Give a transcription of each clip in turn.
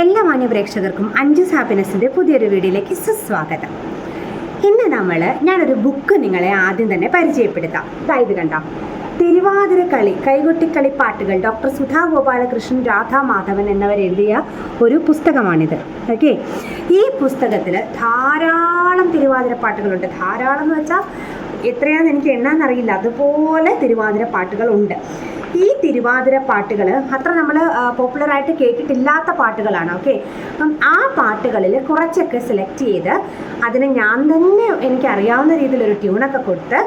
എല്ലാ മാന്യ പ്രേക്ഷകർക്കും അഞ്ജുസ് ഹാപ്പിനെസ്സിന്റെ പുതിയൊരു വീഡിയോയിലേക്ക് സുസ്വാഗതം. ഇന്ന് നമ്മൾ ഞാനൊരു ബുക്ക് നിങ്ങളെ ആദ്യം തന്നെ പരിചയപ്പെടുത്താം. ദാ കണ്ടാം? തിരുവാതിര തിരുവാതിരക്കളി കൈകൊട്ടിക്കളി പാട്ടുകൾ ഡോക്ടർ സുധാ ഗോപാലകൃഷ്ണൻ രാധാ മാധവൻ എന്നിവർ എഴുതിയ ഒരു പുസ്തകമാണിത്. ഓക്കെ? ഈ പുസ്തകത്തിൽ ധാരാളം തിരുവാതിര പാട്ടുകളുണ്ട്. ധാരാളം എന്ന് വെച്ചാൽ എത്രയാണെന്ന് എനിക്ക് എണ്ണാന്നറിയില്ല. അതുപോലെ തിരുവാതിര പാട്ടുകളുണ്ട്. ഈ തിരുവാതിര പാട്ടുകൾ അത്ര നമ്മൾ പോപ്പുലറായിട്ട് കേട്ടിട്ടില്ലാത്ത പാട്ടുകളാണ് ഓക്കെ? അപ്പം ആ പാട്ടുകളിൽ കുറച്ചൊക്കെ സെലക്ട് ചെയ്ത് അതിന് ഞാൻ തന്നെ എനിക്ക് അറിയാവുന്ന രീതിയിലൊരു ട്യൂണൊക്കെ കൊടുത്ത്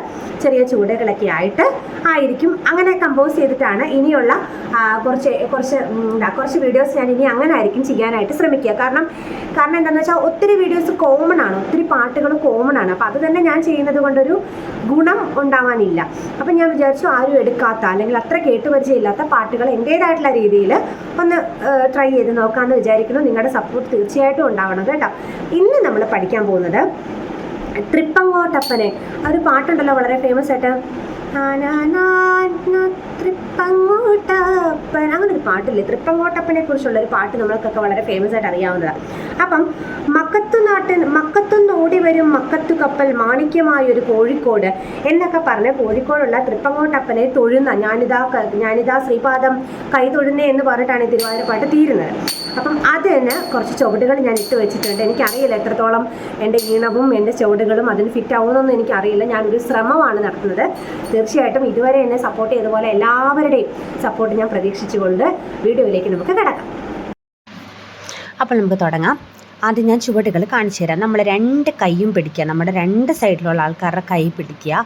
ചെറിയ ചൂടുകളൊക്കെ ആയിട്ട് ആയിരിക്കും. അങ്ങനെ കമ്പോസ് ചെയ്തിട്ടാണ് ഇനിയുള്ള കുറച്ച് കുറച്ച് എന്താ കുറച്ച് വീഡിയോസ് ഞാൻ ഇനി അങ്ങനെ ആയിരിക്കും ചെയ്യാനായിട്ട് ശ്രമിക്കുക. കാരണം കാരണം എന്താണെന്ന് വെച്ചാൽ ഒത്തിരി വീഡിയോസ് കോമൺ ആണ് ഒത്തിരി പാട്ടുകൾ കോമൺ ആണ്. അപ്പോൾ അത് തന്നെ ഞാൻ ചെയ്യുന്നത് കൊണ്ടൊരു ഗുണം ഉണ്ടാവാനില്ല. അപ്പം ഞാൻ വിചാരിച്ചു ആരും എടുക്കാത്ത അല്ലെങ്കിൽ അത്ര കേട്ടുപരിചയമില്ലാത്ത പാട്ടുകൾ എന്റേതായിട്ടുള്ള രീതിയിൽ ഒന്ന് ട്രൈ ചെയ്ത് നോക്കാമെന്ന് വിചാരിക്കുന്നു. നിങ്ങളുടെ സപ്പോർട്ട് തീർച്ചയായിട്ടും ഉണ്ടാവണം കേട്ടോ. ഇന്ന് നമ്മൾ പഠിക്കാൻ പോകുന്നത് ട്രിപ്പങ്ങോട്ടപ്പനെ ഒരു പാട്ടുണ്ടല്ലോ വളരെ ഫേമസ് ആയിട്ട്. തൃപ്പങ്ങോട്ടപ്പൻ അങ്ങനെ ഒരു പാട്ടില്ലേ? തൃപ്പങ്ങോട്ടപ്പനെ കുറിച്ചുള്ള ഒരു പാട്ട് നമ്മൾക്കൊക്കെ വളരെ ഫേമസ് ആയിട്ട് അറിയാവുന്നതാണ്. അപ്പം മക്കത്തു നാട്ടിൽ മക്കത്തുനിന്ന് ഓടി വരും മക്കത്തു കപ്പൽ മാണിക്യമായ ഒരു കോഴിക്കോട് എന്നൊക്കെ പറഞ്ഞ് കോഴിക്കോടുള്ള തൃപ്പങ്ങോട്ടപ്പനെ തൊഴുന്ന ഞാനിതാ ഞാനിതാ ശ്രീപാദം കൈ തൊഴുന്നേ എന്ന് പറഞ്ഞിട്ടാണ് ഈ തിരുവാതിര പാട്ട് തീരുന്നത്. അപ്പം അതിന് കുറച്ച് ചുവടുകൾ ഞാൻ ഇട്ട് വെച്ചിട്ടുണ്ട്. എനിക്കറിയില്ല എത്രത്തോളം എന്റെ ഈണവും എന്റെ ചുവടുകളും അതിന് ഫിറ്റ് ആവുമെന്നൊന്നും എനിക്കറിയില്ല. ഞാനൊരു ശ്രമമാണ് നടത്തുന്നത്. തീർച്ചയായിട്ടും ഇതുവരെ എന്നെ സപ്പോർട്ട് ചെയ്തതുപോലെ എല്ലാവരുടെയും സപ്പോർട്ട് ഞാൻ പ്രതീക്ഷിച്ചുകൊണ്ട് വീഡിയോയിലേക്ക് നമുക്ക് കിടക്കാം. അപ്പോൾ നമുക്ക് തുടങ്ങാം. ആദ്യം ഞാൻ ചുവടുകൾ കാണിച്ചു തരാം. നമ്മൾ രണ്ട് കൈയും പിടിക്കുക. നമ്മുടെ രണ്ട് സൈഡിലുള്ള ആൾക്കാരുടെ കൈ പിടിക്കുക.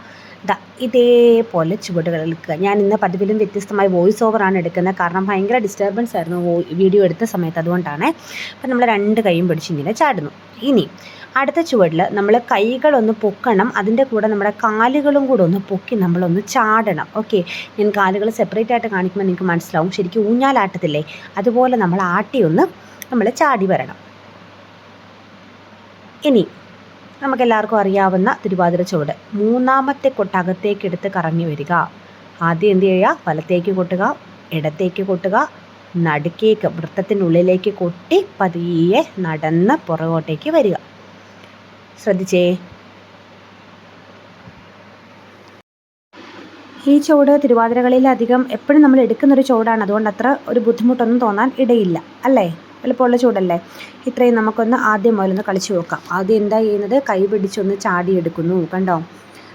ഇതേപോലെ ചുവടുകൾ എടുക്കുക. ഞാൻ ഇന്ന് പതിവിലും വ്യത്യസ്തമായി വോയിസ് ഓവറാണ് എടുക്കുന്നത്. കാരണം ഭയങ്കര ഡിസ്റ്റർബൻസ് ആയിരുന്നു വീഡിയോ എടുത്ത സമയത്ത് അതുകൊണ്ടാണ്. അപ്പം നമ്മൾ രണ്ട് കൈയും പിടിച്ചിങ്ങനെ ചാടുന്നു. ഇനി അടുത്ത ചുവടിൽ നമ്മൾ കൈകളൊന്ന് പൊക്കണം. അതിന്റെ കൂടെ നമ്മുടെ കാലുകളും കൂടെ ഒന്ന് പൊക്കി നമ്മളൊന്ന് ചാടണം. ഓക്കെ? ഞാൻ കാലുകൾ സെപ്പറേറ്റ് ആയിട്ട് കാണിക്കുമ്പോൾ നിങ്ങൾക്ക് മനസ്സിലാവും. ശരിക്കും ഊഞ്ഞാലാട്ടത്തില്ലേ? അതുപോലെ നമ്മൾ ആട്ടി ഒന്ന് നമ്മൾ ചാടി വരണം. ഇനി നമുക്കെല്ലാവർക്കും അറിയാവുന്ന തിരുവാതിര ചുവട്. മൂന്നാമത്തെ കൊട്ടകത്തേക്ക് എടുത്ത് കറങ്ങി വരിക. ആദ്യം എന്ത് ചെയ്യുക? വലത്തേക്ക് കൊട്ടുക ഇടത്തേക്ക് കൊട്ടുക നടുക്കേക്ക് വൃത്തത്തിനുള്ളിലേക്ക് കൊട്ടി പതിയെ നടന്ന് പുറകോട്ടേക്ക് വരിക. ശ്രദ്ധിച്ചേ? ഈ ചുവട് തിരുവാതിരകളിൽ അധികം എപ്പോഴും നമ്മൾ എടുക്കുന്നൊരു ചുവടാണ്. അതുകൊണ്ട് അത്ര ഒരു ബുദ്ധിമുട്ടൊന്നും തോന്നാൻ ഇടയില്ല. അല്ലേ? എളുപ്പമുള്ള ചൂടല്ലേ? ഇത്രയും നമുക്കൊന്ന് ആദ്യം മുതലൊന്ന് കളിച്ചു നോക്കാം. ആദ്യം എന്താ ചെയ്യുന്നത്? കൈ പിടിച്ചൊന്ന് ചാടിയെടുക്കുന്നു. കണ്ടോ?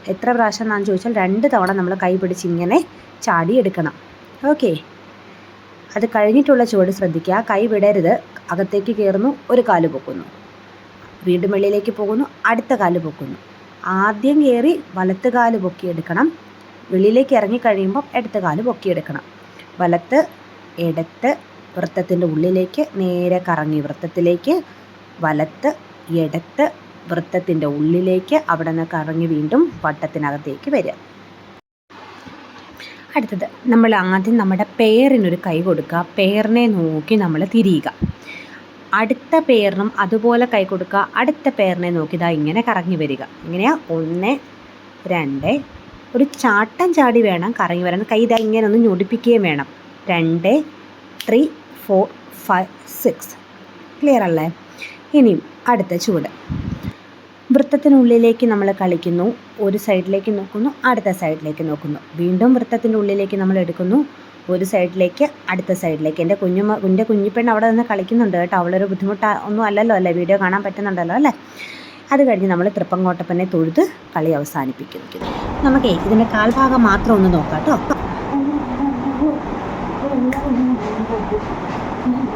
എത്ര പ്രാവശ്യം എന്നാന്ന് ചോദിച്ചാൽ രണ്ട് തവണ നമ്മൾ കൈ പിടിച്ച് ഇങ്ങനെ ചാടിയെടുക്കണം. ഓക്കെ. അത് കഴിഞ്ഞിട്ടുള്ള ചുവട് ശ്രദ്ധിക്കുക. കൈ വിടരുത്. അകത്തേക്ക് കയറുന്നു. ഒരു കാൽ പൊക്കുന്നു. വീണ്ടും വെളിയിലേക്ക് പോകുന്നു. അടുത്ത കാൽ പൊക്കുന്നു. ആദ്യം കയറി വലത്ത് കാൽ പൊക്കിയെടുക്കണം. വെളിയിലേക്ക് ഇറങ്ങിക്കഴിയുമ്പോൾ ഇടത്ത് കാൽ പൊക്കിയെടുക്കണം. വലത്ത് ഇടത്ത് വൃത്തത്തിന്റെ ഉള്ളിലേക്ക് നേരെ കറങ്ങി വൃത്തത്തിലേക്ക് വലത്ത് ഇടത്ത് വൃത്തത്തിന്റെ ഉള്ളിലേക്ക് അവിടെ നിന്ന് കറങ്ങി വീണ്ടും വട്ടത്തിനകത്തേക്ക് വരിക. അടുത്തത് നമ്മൾ ആദ്യം നമ്മുടെ പേരിനൊരു കൈ കൊടുക്കുക. പേരിനെ നോക്കി നമ്മൾ തിരിയുക. അടുത്ത പേരിനും അതുപോലെ കൈ കൊടുക്കുക. അടുത്ത പേരിനെ നോക്കി ഇതാ ഇങ്ങനെ കറങ്ങി വരിക. ഇങ്ങനെയാ ഒന്ന് രണ്ട് ഒരു ചാട്ടം ചാടി വേണം കറങ്ങി വരാൻ. കൈ ഇതാ ഇങ്ങനെ ഒന്ന് ഞൊടിപ്പിക്കുകയും വേണം. രണ്ട് three four five six clear അല്ലേ? ഇനിയും അടുത്ത ചുവട്. വൃത്തത്തിനുള്ളിലേക്ക് നമ്മൾ കളിക്കുന്നു. ഒരു സൈഡിലേക്ക് നോക്കുന്നു അടുത്ത സൈഡിലേക്ക് നോക്കുന്നു. വീണ്ടും വൃത്തത്തിന്റെ ഉള്ളിലേക്ക് നമ്മൾ എടുക്കുന്നു. ഒരു സൈഡിലേക്ക് അടുത്ത സൈഡിലേക്ക് എന്റെ കുഞ്ഞുമ എന്റെ കുഞ്ഞിപ്പെണ്ണ് അവിടെ നിന്ന് കളിക്കുന്നുണ്ട് കേട്ടോ. അവളൊരു ബുദ്ധിമുട്ട് ഒന്നും അല്ലല്ലോ അല്ലേ? വീഡിയോ കാണാൻ പറ്റുന്നുണ്ടല്ലോ അല്ലേ? അത് കഴിഞ്ഞ് നമ്മൾ തൃപ്പങ്കോട്ടപ്പനെ തൊഴുത് കളി അവസാനിപ്പിക്കുന്നു. നമുക്കേ ഇതിന്റെ കാൽഭാഗം മാത്രം ഒന്ന് നോക്കാം കേട്ടോ.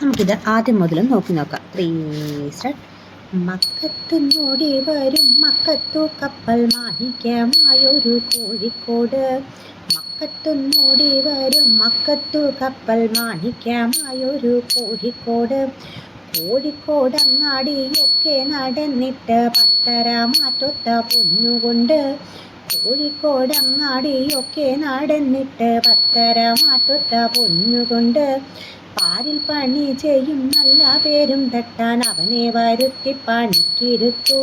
നമുക്കിത് ആദ്യം മുതലും നോക്കി നോക്കാം. ത്രീ സ്റ്റാർട്ട് മക്കത്തുന്നോടി വരും. മക്കത്തു കപ്പൽ മാണിക്യമായൊരു കോഴിക്കോട്. മക്കത്തുന്നോടി വരും. മക്കത്തു കപ്പൽ മാണിക്യമായൊരു കോഴിക്കോട്. കോഴിക്കോടങ്ങാടിയൊക്കെ നടന്നിട്ട് പത്തര മാറ്റൊത്ത പൊന്നുകൊണ്ട് കോഴിക്കോടങ്ങാടിയൊക്കെ നടന്നിട്ട് പത്തര മാറ്റൊത്ത പൊന്നുകൊണ്ട് പാരിൽ പണി ചെയ്യും നല്ല പേരും തട്ടാൻ അവനെ വരുത്തി പണിക്കിരുത്തു.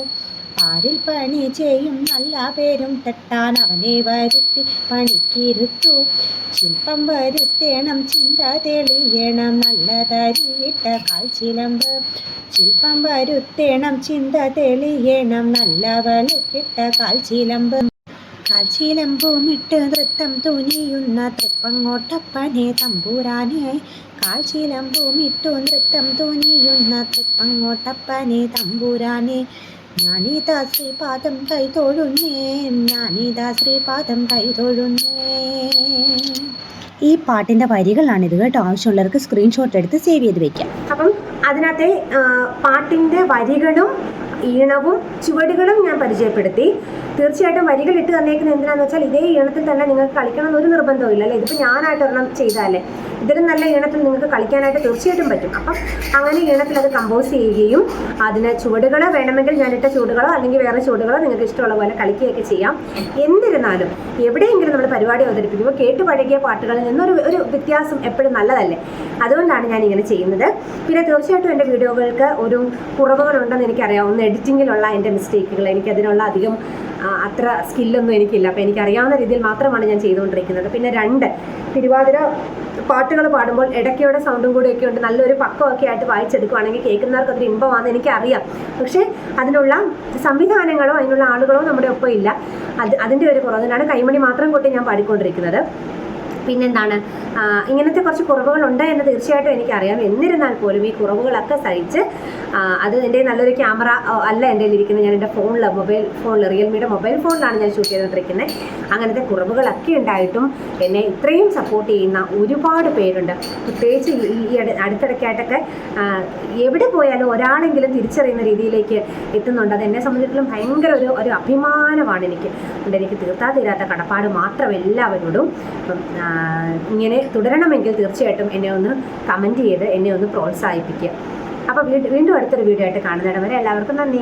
പാരിൽ പണി ചെയ്യും നല്ല പേരും തട്ടാൻ അവനെ വരുത്തി പണിക്കിരുത്തു. ശില്പം വരുത്തേണം ചിന്ത തെളിയണം നല്ല തരിയിട്ട കാൽച്ചിലമ്പ്. ശില്പം വരുത്തേണം ചിന്ത തെളിയണം നല്ല വലക്കിട്ട കാൽച്ചിലമ്പ്. കാൽച്ചീലമ്പുമിട്ട് നൃത്തം തുനിയുന്ന തൃപ്പങ്ങോട്ടപ്പനെ തമ്പൂരാനെ കാൽച്ചീലമ്പുമിട്ടു നൃത്തം തുനിയുന്ന തൃപ്പങ്ങോട്ടപ്പനെ തമ്പൂരാനെ. ഞാനിതാ ശ്രീപാദം കൈതൊഴുന്നേ ഞാനിതാ ശ്രീപാദം കൈതൊഴുന്നേ. ഈ പാട്ടിന്റെ വരികളാണ് ഇത് കേട്ടോ. ആവശ്യമുള്ളവർക്ക് സ്ക്രീൻഷോട്ട് എടുത്ത് സേവ് ചെയ്ത് വെക്കാം. അപ്പം അതിനകത്തെ പാട്ടിന്റെ വരികളും ഈണവും ചുവടുകളും ഞാൻ പരിചയപ്പെടുത്തി. തീർച്ചയായിട്ടും വരികൾ ഇട്ട് തന്നേക്കുന്നത് എന്തിനാന്ന് വെച്ചാൽ ഇതേ ഈണത്തിൽ തന്നെ നിങ്ങൾക്ക് കളിക്കണം എന്നൊരു നിർബന്ധവും ഇല്ല അല്ലേ? ഇതിപ്പോൾ ഞാനായിട്ട് ഒരെണ്ണം ചെയ്താലേ. ഇതിലും നല്ല ഈണത്തിൽ നിങ്ങൾക്ക് കളിക്കാനായിട്ട് തീർച്ചയായിട്ടും പറ്റും. അപ്പം അങ്ങനെ ഈണത്തിൽ അത് കമ്പോസ് ചെയ്യുകയും അതിന് ചുവടുകൾ വേണമെങ്കിൽ ഞാനിട്ട ചുവടുകളോ അല്ലെങ്കിൽ വേറെ ചുവടുകളോ നിങ്ങൾക്ക് ഇഷ്ടമുള്ള പോലെ കളിക്കുകയൊക്കെ ചെയ്യാം. എന്നിരുന്നാലും എവിടെയെങ്കിലും നമ്മൾ പരിപാടി അവതരിപ്പിക്കുമ്പോൾ കേട്ട് പഴകിയ പാട്ടുകളിൽ നിന്നൊരു ഒരു വ്യത്യാസം എപ്പോഴും നല്ലതല്ലേ? അതുകൊണ്ടാണ് ഞാൻ ഇങ്ങനെ ചെയ്യുന്നത്. പിന്നെ തീർച്ചയായിട്ടും എന്റെ വീഡിയോകൾക്ക് ഒരു കുറവുകളുണ്ടെന്ന് എനിക്കറിയാം ഒന്ന് എഡിറ്റിങ്ങിലുള്ള എന്റെ മിസ്റ്റേക്കുകൾ എനിക്കതിനുള്ള അധികം അത്ര സ്കില്ലൊന്നും എനിക്കില്ല. അപ്പോൾ എനിക്കറിയാവുന്ന രീതിയിൽ മാത്രമാണ് ഞാൻ ചെയ്തുകൊണ്ടിരിക്കുന്നത്. പിന്നെ രണ്ട് തിരുവാതിര പാട്ടുകൾ പാടുമ്പോൾ ഇടയ്ക്കയുടെ സൗണ്ടും കൂടിയൊക്കെ ഉണ്ട്. നല്ലൊരു പക്കമൊക്കെ ആയിട്ട് വായിച്ചെടുക്കുകയാണെങ്കിൽ കേൾക്കുന്നവർക്ക് അതൊരു ഇമ്പമാണെന്ന് എനിക്കറിയാം. പക്ഷേ അതിനുള്ള സംവിധാനങ്ങളോ അതിനുള്ള ആളുകളോ നമ്മുടെ ഒപ്പം ഇല്ല. അത് അതിന്റെ ഒരു കുറവ്. അതിനാണ് കൈമണി മാത്രം കൊട്ടി ഞാൻ പാടിക്കൊണ്ടിരിക്കുന്നത്. പിന്നെന്താണ്? ഇങ്ങനത്തെ കുറച്ച് കുറവുകളുണ്ട് എന്ന് തീർച്ചയായിട്ടും എനിക്കറിയാം. എന്നിരുന്നാൽ പോലും ഈ കുറവുകളൊക്കെ സഹിച്ച് അത് എന്റെ നല്ലൊരു ക്യാമറ അല്ല എന്റെ ഇരിക്കുന്നത് ഞാൻ എന്റെ ഫോണിൽ മൊബൈൽ ഫോണിൽ റിയൽമിയുടെ മൊബൈൽ ഫോണിലാണ് ഞാൻ ഷൂട്ട് ചെയ്തുകൊണ്ടിരിക്കുന്നത് അങ്ങനത്തെ കുറവുകളൊക്കെ ഉണ്ടായിട്ടും എന്നെ ഇത്രയും സപ്പോർട്ട് ചെയ്യുന്ന ഒരുപാട് പേരുണ്ട്. പ്രത്യേകിച്ച് ഈ- അടുത്തിടയ്ക്കായിട്ടൊക്കെ എവിടെ പോയാലും ഒരാളെങ്കിലും തിരിച്ചറിയുന്ന രീതിയിലേക്ക് എത്തുന്നുണ്ട്. അത് എന്നെ സംബന്ധിച്ചിടത്തോളം ഭയങ്കര ഒരു ഒരു അഭിമാനമാണ് എനിക്ക്. അതുകൊണ്ട് എനിക്ക് തീർത്താ തീരാത്ത കടപ്പാട് മാത്രം എല്ലാവരോടും ഇങ്ങനെ തുടരണമെങ്കിൽ തീർച്ചയായിട്ടും എന്നെ ഒന്ന് കമന്റ് ചെയ്ത് എന്നെ ഒന്ന് പ്രോത്സാഹിപ്പിക്കുക. അപ്പോൾ വീണ്ടും അടുത്തൊരു വീഡിയോ ആയിട്ട് കാണുന്നിടം വരെ എല്ലാവർക്കും നന്ദി.